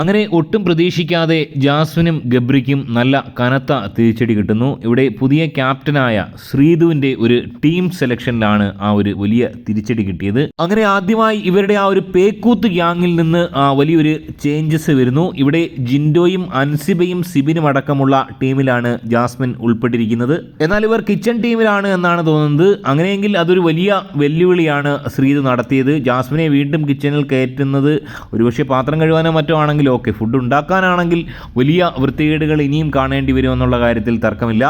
അങ്ങനെ ഒട്ടും പ്രതീക്ഷിക്കാതെ ജാസ്മിനും ഗബ്രിക്കും നല്ല കനത്ത തിരിച്ചടി കിട്ടുന്നു. ഇവിടെ പുതിയ ക്യാപ്റ്റനായ ശ്രീധുവിന്റെ ഒരു ടീം സെലക്ഷനിലാണ് ആ ഒരു വലിയ തിരിച്ചടി കിട്ടിയത്. അങ്ങനെ ആദ്യമായി ഇവരുടെ ആ ഒരു പേക്കൂത്ത് ഗ്യാങ്ങിൽ നിന്ന് ആ വലിയൊരു ചേഞ്ചസ് വരുന്നു. ഇവിടെ ജിൻഡോയും അൻസിബയും സിബിനും അടക്കമുള്ള ടീമിലാണ് ജാസ്മിൻ ഉൾപ്പെട്ടിരിക്കുന്നത്. എന്നാൽ ഇവർ കിച്ചൺ ടീമിലാണ് എന്നാണ് തോന്നുന്നത്. അങ്ങനെയെങ്കിൽ അതൊരു വലിയ വെല്ലുവിളിയാണ് ശ്രീധു നടത്തിയത്. ജാസ്മിനെ വീണ്ടും കിച്ചണിൽ കയറ്റുന്നത് ഒരുപക്ഷെ പാത്രം കഴുകാനോ മറ്റോ ആണെങ്കിലും ഒക്കെ ഫുഡ് ഉണ്ടാക്കാനാണെങ്കിൽ വലിയ വൃത്തികേടുകൾ ഇനിയും കാണേണ്ടി വരുമെന്നുള്ള കാര്യത്തിൽ തർക്കമില്ല.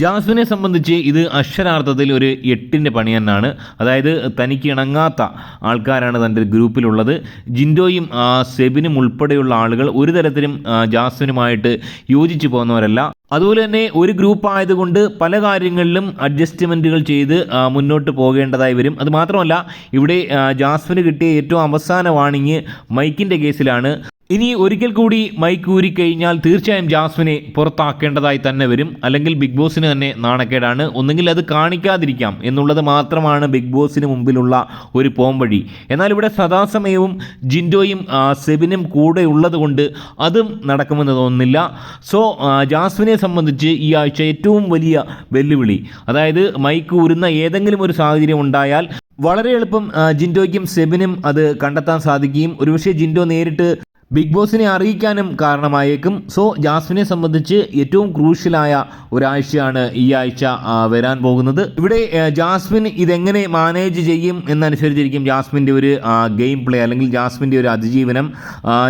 ജാസ്മിനെ സംബന്ധിച്ച് ഇത് അക്ഷരാർത്ഥത്തിൽ ഒരു എട്ടിന്റെ പണി തന്നെയാണ്. അതായത് തനിക്ക് ഇണങ്ങാത്ത ആൾക്കാരാണ് തന്റെ ഗ്രൂപ്പിലുള്ളത്. ജിൻഡോയും സെബിനും ഉൾപ്പെടെയുള്ള ആളുകൾ ഒരു തരത്തിലും ജാസ്മിനുമായിട്ട് യോജിച്ചു പോകുന്നവരല്ല. അതുപോലെ തന്നെ ഒരു ഗ്രൂപ്പ് ആയതുകൊണ്ട് പല കാര്യങ്ങളിലും അഡ്ജസ്റ്റ്മെന്റുകൾ ചെയ്ത് മുന്നോട്ട് പോകേണ്ടതായി വരും. അത് മാത്രമല്ല ഇവിടെ ജാസ്മിന് കിട്ടിയ ഏറ്റവും അവസാന വാണിങ് മൈക്കിന്റെ കേസിലാണ്. ഇനി ഒരിക്കൽ കൂടി മൈക്ക് ഊരിക്കഴിഞ്ഞാൽ തീർച്ചയായും ജാസ്മിനെ പുറത്താക്കേണ്ടതായി തന്നെ വരും. അല്ലെങ്കിൽ ബിഗ് ബോസിന് തന്നെ നാണക്കേടാണ്. ഒന്നുകിൽ അത് കാണിക്കാതിരിക്കാം എന്നുള്ളത് മാത്രമാണ് ബിഗ് ബോസിന് മുമ്പിലുള്ള ഒരു പോംവഴി എന്നാൽ ഇവിടെ സദാസമയവും ജിൻഡോയും സെബിനും കൂടെ ഉള്ളതുകൊണ്ട് അതും നടക്കുമെന്ന് തോന്നുന്നില്ല. സോ ജാസ്മിനെ സംബന്ധിച്ച് ഈ ആഴ്ച ഏറ്റവും വലിയ വെല്ലുവിളി അതായത് മൈക്ക് ഊരുന്ന ഏതെങ്കിലും ഒരു സാഹചര്യം ഉണ്ടായാൽ വളരെ എളുപ്പം ജിൻഡോയ്ക്കും സെബിനും അത് കണ്ടെത്താൻ സാധിക്കുകയും ഒരുപക്ഷെ ജിൻഡോ നേരിട്ട് ബിഗ് ബോസിനെ അറിയിക്കാനും കാരണമായേക്കും. സോ ജാസ്മിനെ സംബന്ധിച്ച് ഏറ്റവും ക്രൂഷ്യലായ ഒരാഴ്ചയാണ് ഈ ആഴ്ച വരാൻ പോകുന്നത്. ഇവിടെ ജാസ്മിൻ ഇതെങ്ങനെ മാനേജ് ചെയ്യും എന്നനുസരിച്ചിരിക്കും ജാസ്മിന്റെ ഒരു ഗെയിം പ്ലേ അല്ലെങ്കിൽ ജാസ്മിന്റെ ഒരു അതിജീവനം.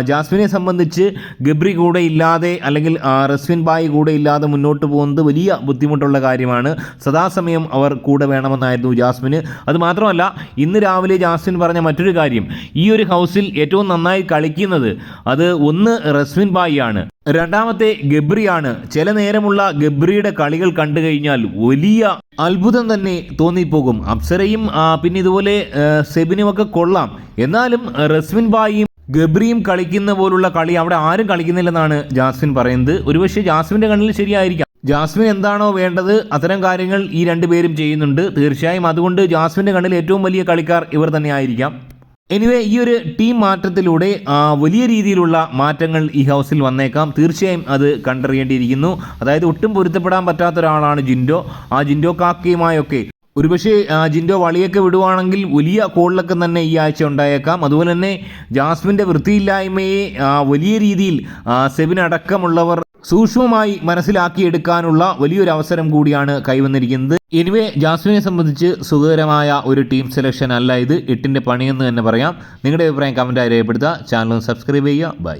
ജാസ്മിനെ സംബന്ധിച്ച് ഗബ്രി കൂടെ ഇല്ലാതെ അല്ലെങ്കിൽ റസ്വിൻ ബായി കൂടെ ഇല്ലാതെ മുന്നോട്ട് പോകുന്നത് വലിയ ബുദ്ധിമുട്ടുള്ള കാര്യമാണ്. സദാസമയം അവർ കൂടെ വേണമെന്നായിരുന്നു ജാസ്മിന്. അത് മാത്രമല്ല ഇന്ന് രാവിലെ ജാസ്മിൻ പറഞ്ഞ മറ്റൊരു കാര്യം ഈ ഒരു ഹൗസിൽ ഏറ്റവും നന്നായി കളിക്കുന്നത് അത് ഒന്ന് റസ്വിൻ ബായി ആണ് രണ്ടാമത്തെ ഗബ്രിയാണ്. ചില നേരമുള്ള ഗബ്രിയുടെ കളികൾ കണ്ടു കഴിഞ്ഞാൽ വലിയ അത്ഭുതം തന്നെ തോന്നിപ്പോകും. അപ്സരയും പിന്നെ ഇതുപോലെ സെബിനും സെബിനുമൊക്കെ കൊള്ളാം. എന്നാലും റസ്വിൻ ബായിയും ഗബ്രിയും കളിക്കുന്ന പോലുള്ള കളി അവിടെ ആരും കളിക്കുന്നില്ലെന്നാണ് ജാസ്മിൻ പറയുന്നത്. ഒരുപക്ഷെ ജാസ്മിന്റെ കണ്ണിൽ ശരിയായിരിക്കാം. ജാസ്മിൻ എന്താണോ വേണ്ടത് അത്തരം കാര്യങ്ങൾ ഈ രണ്ടുപേരും ചെയ്യുന്നുണ്ട്. തീർച്ചയായും അതുകൊണ്ട് ജാസ്മിന്റെ കണ്ണിൽ ഏറ്റവും വലിയ കളിക്കാർ ഇവർ തന്നെ ആയിരിക്കാം എനിവേ ഈ ഒരു ടീം മാറ്റത്തിലൂടെ വലിയ രീതിയിലുള്ള മാറ്റങ്ങൾ ഈ ഹൗസിൽ വന്നേക്കാം. തീർച്ചയായും അത് കണ്ടറിയേണ്ടിയിരിക്കുന്നു. അതായത് ഒട്ടും പൊരുത്തപ്പെടാൻ പറ്റാത്ത ഒരാളാണ് ജിൻഡോ. ആ ജിൻഡോ കാക്കയുമായൊക്കെ ഒരുപക്ഷെ ജിൻഡോ വളിയൊക്കെ വിടുവാണെങ്കിൽ വലിയ കോളിലൊക്കെ തന്നെ ഈ ആഴ്ച ഉണ്ടായേക്കാം. അതുപോലെ തന്നെ ജാസ്മിന്റെ വൃത്തിയില്ലായ്മയെ വലിയ രീതിയിൽ സെബിനടക്കമുള്ളവർ സൂക്ഷ്മമായി മനസ്സിലാക്കിയെടുക്കാനുള്ള വലിയൊരു അവസരം കൂടിയാണ് കൈവന്നിരിക്കുന്നത്. എനിവേ ജാസ്മിനെ സംബന്ധിച്ച് സുഖകരമായ ഒരു ടീം സെലക്ഷൻ അല്ല ഇത്. എട്ടിന്റെ പണിയെന്ന് തന്നെ പറയാം. നിങ്ങളുടെ അഭിപ്രായം കമന്റായി രേഖപ്പെടുത്തുക. ചാനൽ സബ്സ്ക്രൈബ് ചെയ്യുക. ബൈ